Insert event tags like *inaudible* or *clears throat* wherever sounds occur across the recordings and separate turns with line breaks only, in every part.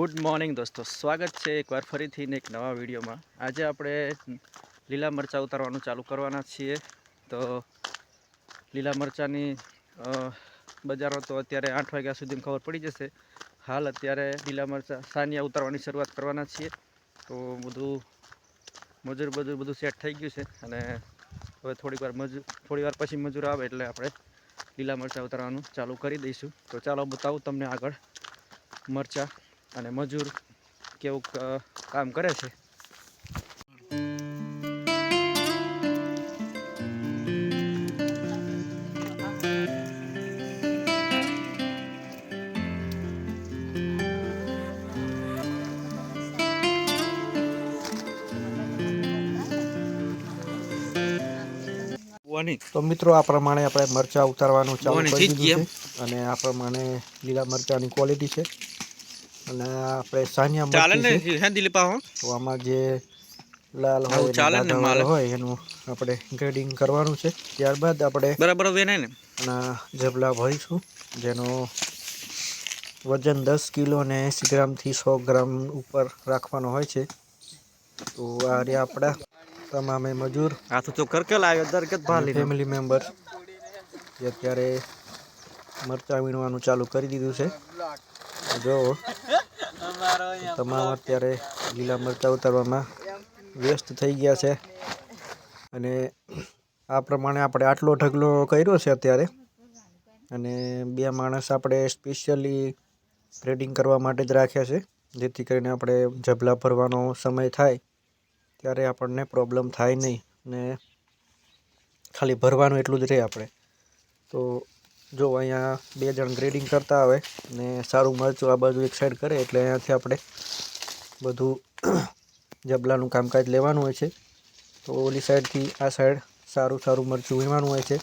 Good morning દોસ્તો, સ્વાગત છે એકવાર ફરીથી ને એક નવા વિડીયોમાં. આજે આપણે લીલા મરચાં ઉતારવાનું ચાલુ કરવાના છીએ. તો લીલા મરચાંની બજારો તો અત્યારે આઠ વાગ્યા સુધીમાં ખબર પડી જશે. હાલ અત્યારે લીલા મરચાં સાનિયા ઉતારવાની શરૂઆત કરવાના છીએ. તો બધું મજૂર બધું બધું સેટ થઈ ગયું છે અને હવે થોડીક વાર મજૂર થોડી વાર પછી મજૂર આવે એટલે આપણે લીલા મરચાં ઉતારવાનું ચાલુ કરી દઈશું. તો ચાલો બતાવું તમને આગળ મરચાં. અને મજૂર કેવું કામ કરે છે?
તો મિત્રો આ પ્રમાણે આપણે મરચા ઉતારવાનું ચાલુ
બોની
કરી દીધું છે. અને આ પ્રમાણે લીલા મરચાની ક્વોલિટી છે. અને આપણે સાનિયા
ચાલે ને? હે દિલીપા હો
તો આમાં જે લાલ હોય
ચાલે ને
ને
માલ?
હોય એનું આપણે ગ્રેડિંગ કરવાનું છે. ત્યારબાદ આપણે
બરાબર વેનાય ને?
અને જબલા ભરીશું જેનો વજન દસ કિલો અને એંસી ગ્રામથી સો ગ્રામ ઉપર રાખવાનો હોય છે. તો આ રહ્યા આપણા તમામે મજૂર.
હાથ તો કરકે લાવ્યો દરકત ભાલી
ફેમિલી મેમ્બર જે અત્યારે મરચાં વીણવાનું ચાલુ કરી દીધું છે. જો તમામ અત્યારે લીલા મરચાં ઉતારવામાં વ્યસ્ત થઈ ગયા છે. અને આ પ્રમાણે આપણે આટલો ઢગલો કર્યો છે અત્યારે. અને બે માણસ આપણે સ્પેશિયલી ગ્રેડિંગ કરવા માટે જ રાખ્યા છે, જેથી કરીને આપણે જબલા ભરવાનો સમય થાય, ત્યારે આપણને પ્રોબ્લેમ થાય નહીં. ને ખાલી ભરવાનું એટલું જ રહે આપણે. તો જો અહીંયા બે જણ ગ્રેડિંગ કરતા આવે ને સારું મરચું આ બાજુ એક સાઈડ કરે એટલે અહીંયાથી આપણે બધું *clears throat* જબલાનું કામકાજ લેવાનું હોય છે. તો ઓલી સાઈડથી આ સાઈડ સારું સારું મરચું વહેવાનું હોય છે.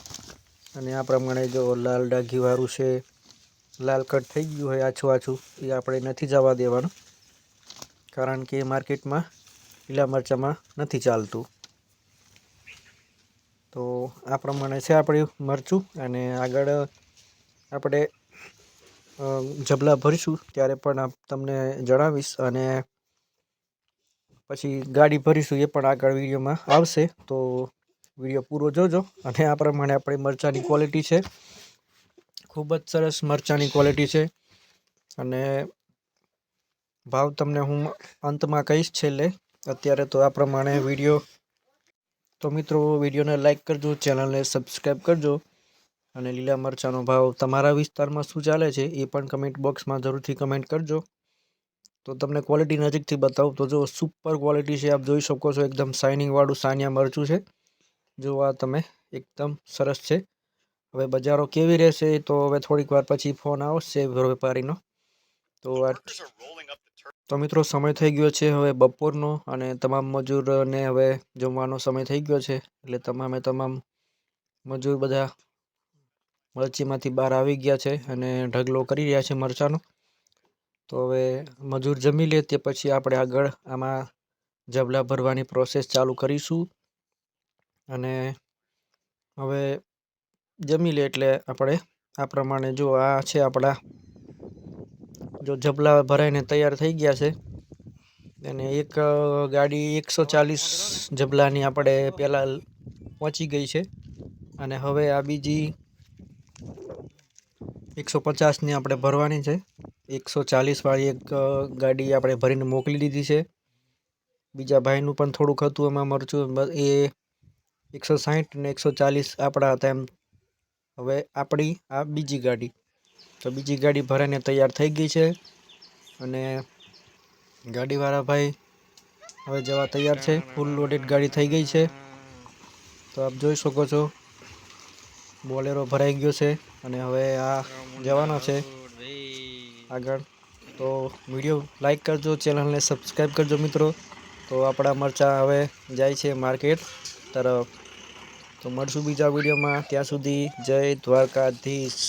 અને આ પ્રમાણે જો લાલ ડાઘીવાળું છે, લાલ કટ થઈ ગયું હોય આછું આછું, એ આપણે નથી જવા દેવાનું. કારણ કે માર્કેટમાં લીલા મરચાંમાં નથી ચાલતું. તો આ પ્રમાણે છે આપણું મરચું. અને આગળ આપણે ઝબલા ભરીશું ત્યારે પણ તમને જણાવીશ અને પછી ગાડી ભરીશું એ પણ આગળ વિડીયોમાં આવશે. તો વીડિયો પૂરો જોજો અને આ પ્રમાણે આપણી મરચાંની ક્વોલિટી છે. ખૂબ જ સરસ મરચાંની ક્વોલિટી છે. અને ભાવ તમને હું અંતમાં કહીશ છેલ્લે. અત્યારે તો આ પ્રમાણે વીડિયો, તો મિત્રો વિડીયોને લાઈક કરજો, ચેનલને સબસ્ક્રાઈબ કરજો. અને લીલા મરચાંનો ભાવ તમારા વિસ્તારમાં શું ચાલે છે એ પણ કમેન્ટ બોક્સમાં જરૂરથી કમેન્ટ કરજો. તો તમને ક્વોલિટી નજીકથી બતાવું. તો જો સુપર ક્વોલિટી છે, આપ જોઈ શકો છો એકદમ શાઇનિંગ વાળું સાનિયા મરચું છે. જો આ તમે એકદમ સરસ છે. હવે બજારો કેવી રહેશે તો હવે થોડીક વાર પછી ફોન આવશે વેપારીનો. તો આ તો મિત્રો સમય થઈ ગયો છે હવે બપોરનો અને તમામ મજૂરને હવે જમવાનો સમય થઈ ગયો છે. એટલે તમામે તમામ મજૂર બધા મરચીમાંથી બહાર આવી ગયા છે અને ઢગલો કરી રહ્યા છે મરચાંનો. તો હવે મજૂર જમી લે તે પછી આપણે આગળ આમાં જબલા ભરવાની પ્રોસેસ ચાલુ કરીશું. અને હવે જમી લે એટલે આપણે આ પ્રમાણે જો આ છે આપણા, જો જબલા ભરાઈને તૈયાર થઈ ગયા છે. અને એક ગાડી એકસો ચાલીસ જબલાની આપણે પહેલાં પહોંચી ગઈ છે. અને હવે આ બીજી એકસો પચાસની આપણે ભરવાની છે. એકસો ચાલીસવાળી એક ગાડી આપણે ભરીને મોકલી દીધી છે. બીજા ભાઈનું પણ થોડુંક હતું, એમાં મરચું એ એકસો સાહીઠ ને એકસો ચાલીસ આપણા હતા એમ. હવે આપણી, આ બીજી ગાડી. તો બીજી ગાડી ભરાઈને તૈયાર થઈ ગઈ છે અને ગાડીવાળા ભાઈ હવે જવા તૈયાર છે. ફૂલ લોડેડ ગાડી થઈ ગઈ છે. તો આપ જોઈ શકો છો બોલેરો ભરાઈ ગયો છે અને હવે આ જવાનો છે આગળ. તો વીડિયો લાઈક કરજો, ચેનલને સબસ્ક્રાઈબ કરજો મિત્રો. તો આપણા મરચાં હવે જાય છે માર્કેટ તરફ. તો મળશું બીજા વિડીયોમાં. ત્યાં સુધી જય દ્વારકાધીશ.